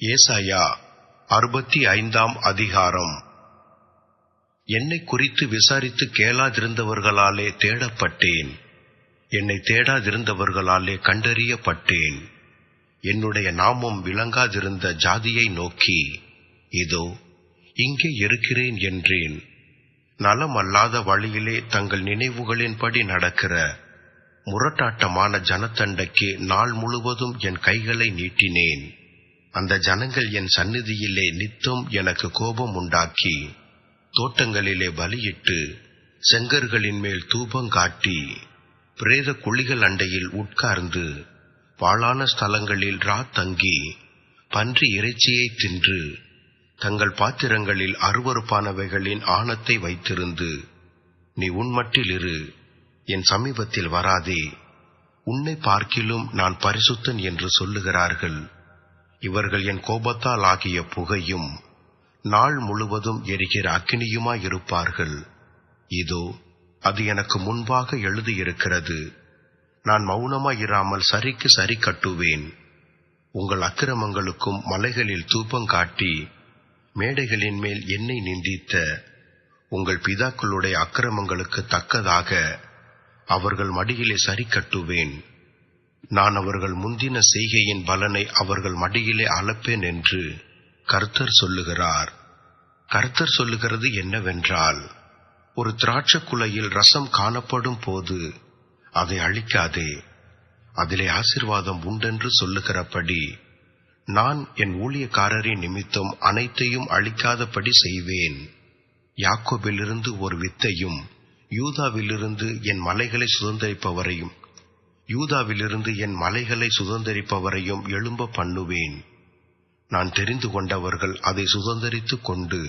ஏசாயா அறுபத்தி ஐந்தாம் அதிகாரம். என்னை குறித்து விசாரித்து கேளாதிருந்தவர்களாலே தேடப்பட்டேன். என்னை தேடாதிருந்தவர்களாலே கண்டறியப்பட்டேன். என்னுடைய நாமம் விளங்காதிருந்த ஜாதியை நோக்கி இதோ இங்கே இருக்கிறேன் என்றேன். நலமல்லாத வழியிலே தங்கள் நினைவுகளின்படி நடக்கிற முரட்டாட்டமான ஜனத்தண்டைக்கு நாள் முழுவதும் என் கைகளை நீட்டினேன். அந்த ஜனங்கள் என் சந்நிதியிலே நித்தம் எனக்கு கோபம் உண்டாக்கி தோட்டங்களிலே பலியிட்டு செங்கர்களின் மேல் தூபங்காட்டி பிரேத குழிகள் அண்டையில் உட்கார்ந்து பாழான ஸ்தலங்களில் ரா தங்கி பன்றி இறைச்சியை தின்று தங்கள் பாத்திரங்களில் அருவருப்பானவைகளின் ஆணத்தை வைத்திருந்து நீ உன்மட்டில் இரு என் சமீபத்தில் வராதே உன்னை பார்க்கிலும் நான் பரிசுத்தன் என்று சொல்லுகிறார்கள். இவர்கள் என் கோபத்தால் ஆகிய புகையும் நாள் முழுவதும் எரிகிற அக்கினியுமாயிருப்பார்கள். இதோ அது எனக்கு முன்பாக எழுதியிருக்கிறது. நான் மௌனமாயிராமல் சரிக்கு சரி கட்டுவேன். உங்கள் அக்கிரமங்களுக்கும் மலைகளில் தூபம் காட்டி மேடைகளின் மேல் என்னை நிந்தித்த உங்கள் பிதாக்களுடைய அக்கிரமங்களுக்கு தக்கதாக அவர்கள் மடியிலே சரி கட்டுவேன். நான் அவர்கள் முந்தின செய்கையின் பலனை அவர்கள் மடியிலே அளப்பேன் என்று கர்த்தர் சொல்லுகிறார். கர்த்தர் சொல்லுகிறது என்னவென்றால் ஒரு திராட்சை குலையில் ரசம் காணப்படும் போது அதை அழிக்காதே. அதிலே ஆசிர்வாதம் உண்டென்று சொல்லுகிறபடி நான் என் ஊழியக்காரரின் நிமித்தம் அனைத்தையும் அழிக்காதபடி செய்வேன். யாக்கோபிலிருந்து ஒரு வித்தையும் யூதாவிலிருந்து என் மலைகளை சுதந்திரிப்பவரையும் யூதாவிலிருந்து என் மலைகளை சுதந்திரிப்பவரையும் எழும்ப பண்ணுவேன். நான் தெரிந்து கொண்டவர்கள் அதை சுதந்திரித்துக் கொண்டு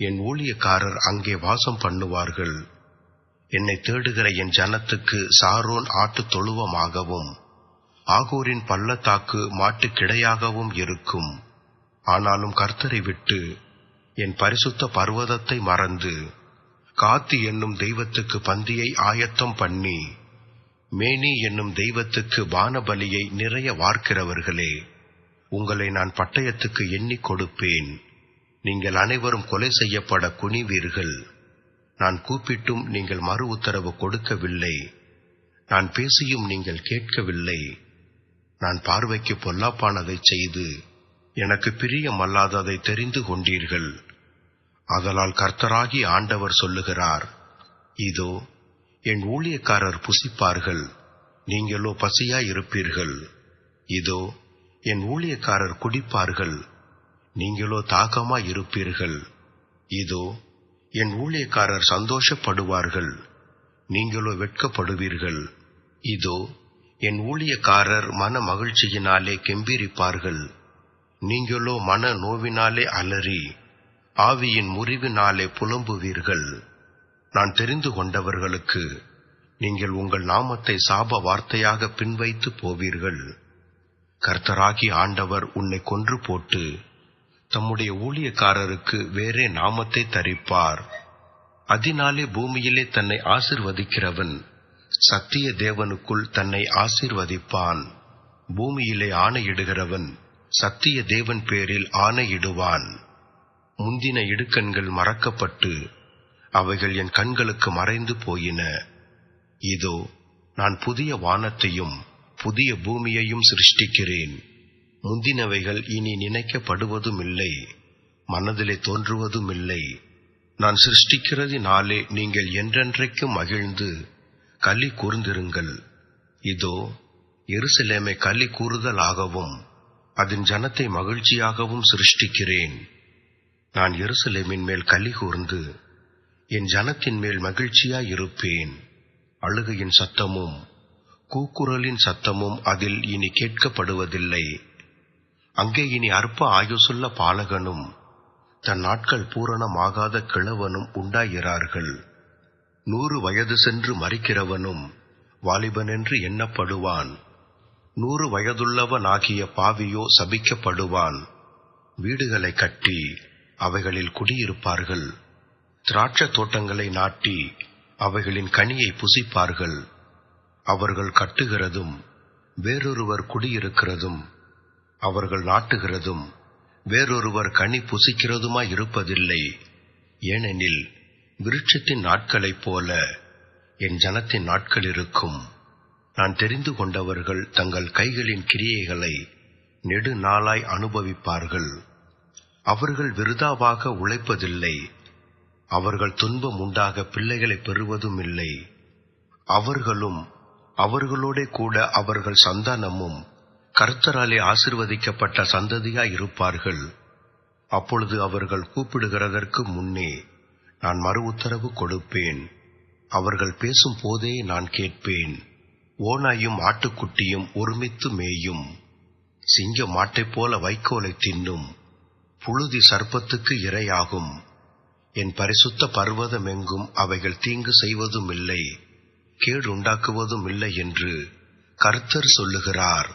என் ஊழியக்காரர் அங்கே வாசம் பண்ணுவார்கள். என்னை தேடுகிற என் ஜனத்துக்கு சாரோன் ஆட்டு தொழுவமாகவும் ஆகோரின் பள்ளத்தாக்கு மாட்டு கிடையாகவும் இருக்கும். ஆனாலும் கர்த்தரை விட்டு என் பரிசுத்த பர்வதத்தை மறந்து காத்து என்னும் தெய்வத்துக்கு பந்தியை ஆயத்தம் பண்ணி மேனி என்னும் தெய்வத்துக்கு வானபலியை நிறைய வார்க்கிறவர்களே உங்களை நான் பட்டயத்துக்கு எண்ணிக் கொடுப்பேன். நீங்கள் அனைவரும் கொலை செய்யப்பட குனிவீர்கள். நான் கூப்பிட்டும் நீங்கள் மறு உத்தரவு கொடுக்கவில்லை. நான் பேசியும் நீங்கள் கேட்கவில்லை. நான் பார்வைக்கு பொல்லாப்பானதைச் செய்து எனக்கு பிரியமல்லாததை தெரிந்து கொண்டீர்கள். அதலால் கர்த்தராகி ஆண்டவர் சொல்லுகிறார் இதோ என் ஊழியக்காரர் புசிப்பார்கள். நீங்களோ பசியாயிருப்பீர்கள். இதோ என் ஊழியக்காரர் குடிப்பார்கள். நீங்களோ தாகமாயிருப்பீர்கள். இதோ என் ஊழியக்காரர் சந்தோஷப்படுவார்கள். நீங்களோ வெட்கப்படுவீர்கள். இதோ என் ஊழியக்காரர் மன மகிழ்ச்சியினாலே கெம்பீரிப்பார்கள். நீங்களோ மன நோவினாலே அலறி ஆவியின் முறிவினாலே புலம்புவீர்கள். நான் தெரிந்து கொண்டவர்களுக்கு நீங்கள் உங்கள் நாமத்தை சாப வார்த்தையாக பின்வைத்து போவீர்கள். கர்த்தராகி ஆண்டவர் உன்னை கொன்று போட்டு தம்முடைய ஊழியக்காரருக்கு வேறே நாமத்தை தரிப்பார். அதனாலே பூமியிலே தன்னை ஆசிர்வதிக்கிறவன் சத்திய தேவனுக்குள் தன்னை ஆசிர்வதிப்பான். பூமியிலே ஆணையிடுகிறவன் சத்திய தேவன் பேரில் ஆணையிடுவான். முந்தின இடுக்கண்கள் மறக்கப்பட்டு அவைகள் என் கண்களுக்கு மறைந்து போயின. இதோ நான் புதிய வானத்தையும் புதிய பூமியையும் சிருஷ்டிக்கிறேன். முந்தினவைகள் இனி நினைக்கப்படுவதும் இல்லை மனதிலே தோன்றுவதும் இல்லை நான் சிருஷ்டிக்கிறதினாலே நீங்கள் என்றென்றைக்கும் மகிழ்ந்து களி கூர்ந்திருங்கள். இதோ எருசலேமை களி கூறுதலாகவும் அதன் ஜனத்தை மகிழ்ச்சியாகவும் சிருஷ்டிக்கிறேன். நான் எருசலேமின் மேல் களி கூர்ந்து என் ஜனத்தின் மேல் மகிழ்ச்சியாயிருப்பேன் அழுகையின் சத்தமும் கூக்குரலின் சத்தமும் அதில் இனி கேட்கப்படுவதில்லை. அங்கே இனி அற்ப ஆயுசுள்ள பாலகனும் தன் நாட்கள் பூரணமாகாத கிழவனும் உண்டாகிறார்கள். நூறு வயது சென்று மறிக்கிறவனும் வாலிபனென்று எண்ணப்படுவான். நூறு வயதுள்ளவனாகிய பாவியோ சபிக்கப்படுவான். வீடுகளை கட்டி அவைகளில் குடியிருப்பார்கள். திராட்சை தோட்டங்களை நாட்டி அவைகளின் கனியை புசிப்பார்கள். அவர்கள் கட்டுகிறதும் வேறொருவர் குடியிருக்கிறதும் அவர்கள் நாட்டுகிறதும் வேறொருவர் கனி புசிக்கிறதுமாய் இருப்பதில்லை. ஏனெனில் விருட்சத்தின் நாட்களைப் போல என் ஜனத்தின் நாட்கள் இருக்கும். நான் தெரிந்து கொண்டவர்கள் தங்கள் கைகளின் கிரியைகளை நெடு நாளாய் அனுபவிப்பார்கள். அவர்கள் விருதாவாக உழைப்பதில்லை. அவர்கள் துன்பம் உண்டாக பிள்ளைகளை பெறுவதும் இல்லை அவர்களும் அவர்களோட கூட அவர்கள் சந்தானமும் கர்த்தராலே ஆசிர்வதிக்கப்பட்ட சந்ததியாய் இருப்பார்கள் அப்பொழுது அவர்கள் கூப்பிடுகிறதற்கு முன்னே நான் மறு உத்தரவு கொடுப்பேன். அவர்கள் பேசும் போதே நான் கேட்பேன். ஓனாயும் ஆட்டுக்குட்டியும் ஒருமித்து மேயும். சிங்க மாட்டைப் போல வைக்கோலை தின்னும். புழுதி சர்ப்பத்துக்கு இரையாகும். என் பரிசுத்த பர்வதம் எங்கும் அவைகள் தீங்கு செய்வதும் இல்லை கேடு உண்டாக்குவதும் இல்லை என்று கர்த்தர் சொல்லுகிறார்.